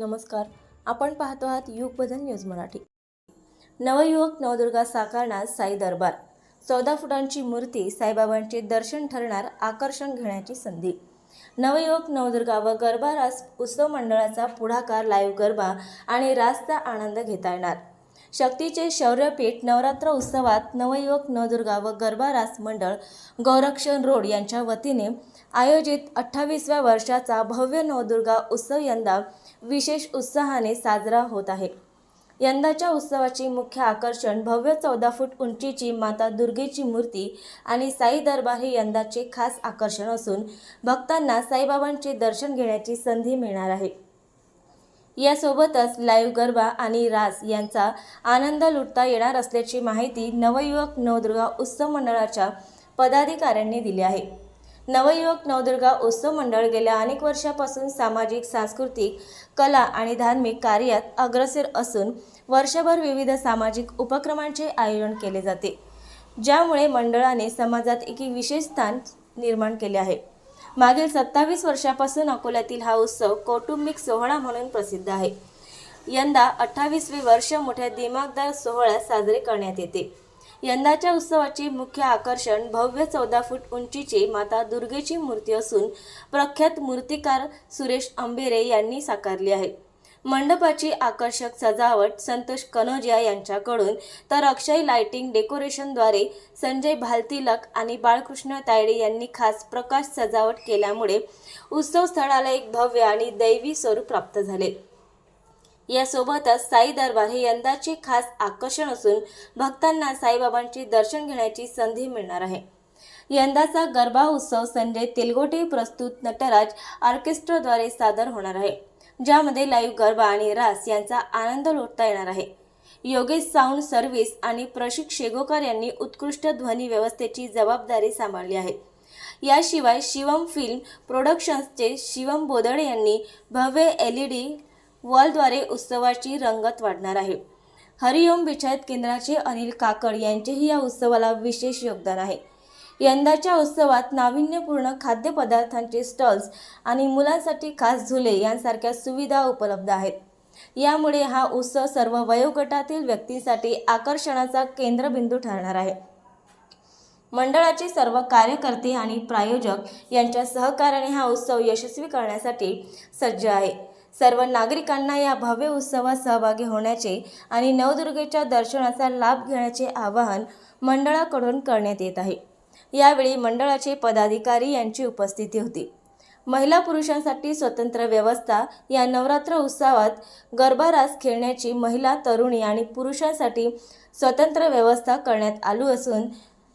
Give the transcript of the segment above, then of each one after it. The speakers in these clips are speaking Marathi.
नमस्कार. आपण पाहतो आहात युग बदल न्यूज मराठी. नवयुवक नवदुर्गा साकारणार साई दरबार. चौदा फुटांची मूर्ती साईबाबांचे दर्शन ठरणार आकर्षण घेण्याची संधी. नवयुवक नवदुर्गा व गरबा रास उत्सव मंडळाचा पुढाकार लाईव्ह गरबा आणि रासचा आनंद घेता येणार. शक्तीचे शौर्यपीठ नवरात्र उत्सवात नवयुवक नवदुर्गा व गरबा रास मंडळ गौरक्षण रोड यांच्या वतीने आयोजित अठ्ठावीसव्या वर्षाचा भव्य नवदुर्गा उत्सव यंदा विशेष उत्साहाने साजरा होत आहे. यंदाच्या उत्सवाची मुख्य आकर्षण भव्य चौदा फूट उंचीची माता दुर्गेची मूर्ती आणि साई दरबार हे यंदाचे खास आकर्षण असून भक्तांना साईबाबांचे दर्शन घेण्याची संधी मिळणार आहे. यासोबतच लाईव्ह गरबा आणि रास यांचा आनंद लुटता येणार असल्याची माहिती नवयुवक नवदुर्गा उत्सव मंडळाच्या पदाधिकाऱ्यांनी दिली आहे. नवयुवक नवदुर्गा उत्सव मंडळ गेल्या अनेक वर्षापासून सामाजिक सांस्कृतिक कला आणि धार्मिक कार्यात अग्रसर असून वर्षभर विविध सामाजिक उपक्रमांचे आयोजन केले जाते ज्यामुळे मंडळाने समाजात एक विशेष स्थान निर्माण केले आहे. मागील सत्तावीस वर्षापासून अकोल्यातील हा उत्सव कौटुंबिक सोहळा म्हणून प्रसिद्ध आहे. यंदा अठ्ठावीसवे वर्ष मोठ्या दिमागदार सोहळ्यात साजरे करण्यात येते. यंदाच्या उत्सवाचे मुख्य आकर्षण भव्य चौदा फूट उंचीची माता दुर्गेची मूर्ती असून प्रख्यात मूर्तिकार सुरेश अंबेरे यांनी साकारली आहे. मंडपाची आकर्षक सजावट संतोष कनोजिया यांच्याकडून तर अक्षय लाइटिंग डेकोरेशनद्वारे संजय भालतिलक आणि बाळकृष्ण तायडे यांनी खास प्रकाश सजावट केल्यामुळे उत्सव स्थळाला एक भव्य आणि दैवी स्वरूप प्राप्त झाले. यासोबतच साई दरबार हे यंदाचे खास आकर्षण असून भक्तांना साईबाबांचे दर्शन घेण्याची संधी मिळणार आहे. यंदाचा गरबा उत्सव संजय तेलगोटे प्रस्तुत नटराज ऑर्केस्ट्राद्वारे सादर होणार आहे ज्यामध्ये लाईव्ह गरबा आणि रास यांचा आनंद लुटता येणार आहे. योगेश साऊंड सर्व्हिस आणि प्रशिक शेगोकर यांनी उत्कृष्ट ध्वनी व्यवस्थेची जबाबदारी सांभाळली आहे. याशिवाय शिवम फिल्म प्रोडक्शन्सचे शिवम बोदडे यांनी भव्य एल ई डी वॉलद्वारे उत्सवाची रंगत वाढणार आहे. हरिओम बिछायत केंद्राचे अनिल काकड यांचेही या उत्सवाला विशेष योगदान आहे. यंदाच्या उत्सवात नाविन्यपूर्ण खाद्यपदार्थांचे स्टॉल्स आणि मुलांसाठी खास झुले यांसारख्या सुविधा उपलब्ध आहेत. यामुळे हा उत्सव सर्व वयोगटातील व्यक्तींसाठी आकर्षणाचा केंद्रबिंदू ठरणार आहे. मंडळाचे सर्व कार्यकर्ते आणि प्रायोजक यांच्या सहकार्याने हा उत्सव यशस्वी करण्यासाठी सज्ज आहे. सर्व नागरिकांना या भव्य उत्सवात सहभागी होण्याचे आणि नवदुर्गेच्या दर्शनाचा लाभ घेण्याचे आवाहन मंडळाकडून करण्यात येत आहे. यावेळी मंडळाचे पदाधिकारी यांची उपस्थिती होती. महिला पुरुषांसाठी स्वतंत्र व्यवस्था या नवरात्र उत्सवात गरबा रास खेळण्याची महिला तरुणी आणि पुरुषांसाठी स्वतंत्र व्यवस्था करण्यात आली असून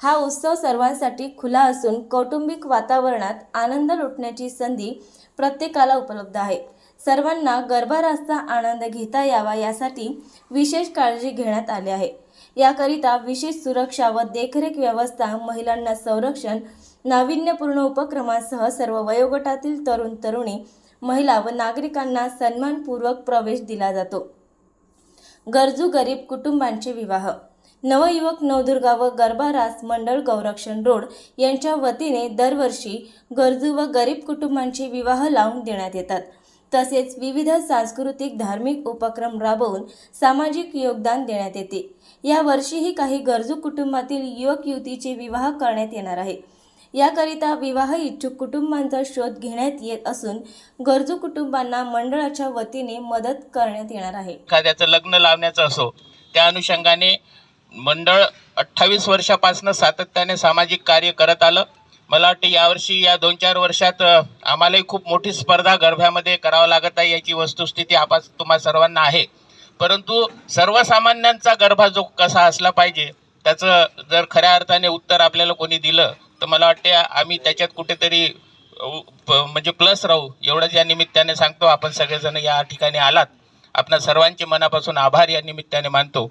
हा उत्सव सर्वांसाठी खुला असून कौटुंबिक वातावरणात आनंद लुटण्याची संधी प्रत्येकाला उपलब्ध आहे. सर्वांना गर्भारासचा आनंद घेता यावा यासाठी विशेष काळजी घेण्यात आली आहे. याकरिता विशेष सुरक्षा व देखरेख व्यवस्था महिलांना संरक्षण नाविन्यपूर्ण उपक्रमांसह सर्व वयोगटातील तरुण तरुणी महिला व नागरिकांना सन्मानपूर्वक प्रवेश दिला जातो. गरजू गरीब कुटुंबांचे विवाह नवयुवक नवदुर्गा व गरबारास मंडळ गौरक्षण रोड यांच्या वतीने दरवर्षी गरजू व गरीब कुटुंबांचे विवाह लावून देण्यात येतात. तसेच विविध सांस्कृतिक धार्मिक उपक्रम राबवून सामाजिक योगदान देण्यात येते. यावर्षीही काही गरजू कुटुंबातील युवक युवतीचे विवाह करण्यात येणार आहे. याकरिता विवाह इच्छुक कुटुंबांचा शोध घेण्यात येत असून गरजू कुटुंबांना मंडळाच्या वतीने मदत करण्यात येणार आहे. एखाद्याचं लग्न लावण्याचं असो त्या अनुषंगाने मंडळ अठ्ठावीस वर्षापासून सातत्याने सामाजिक कार्य करत आलं. मला वाटतं यावर्षी या दोन चार वर्षात आम्हालाही खूप मोठी स्पर्धा गरब्यामध्ये करावं लागत आहे याची वस्तुस्थिती आपास तुम्हा सर्वांना आहे. परंतु सर्वसामान्यांचा गर्भा जो कसा असला पाहिजे त्याचं जर खऱ्या अर्थाने उत्तर आपल्याला कोणी दिलं तर मला वाटते आम्ही त्याच्यात कुठेतरी प- म्हणजे प्लस राहू. एवढंच या निमित्ताने सांगतो. आपण सगळेजण या ठिकाणी आलात. आपणा सर्वांचे मनापासून आभार या निमित्ताने मानतो.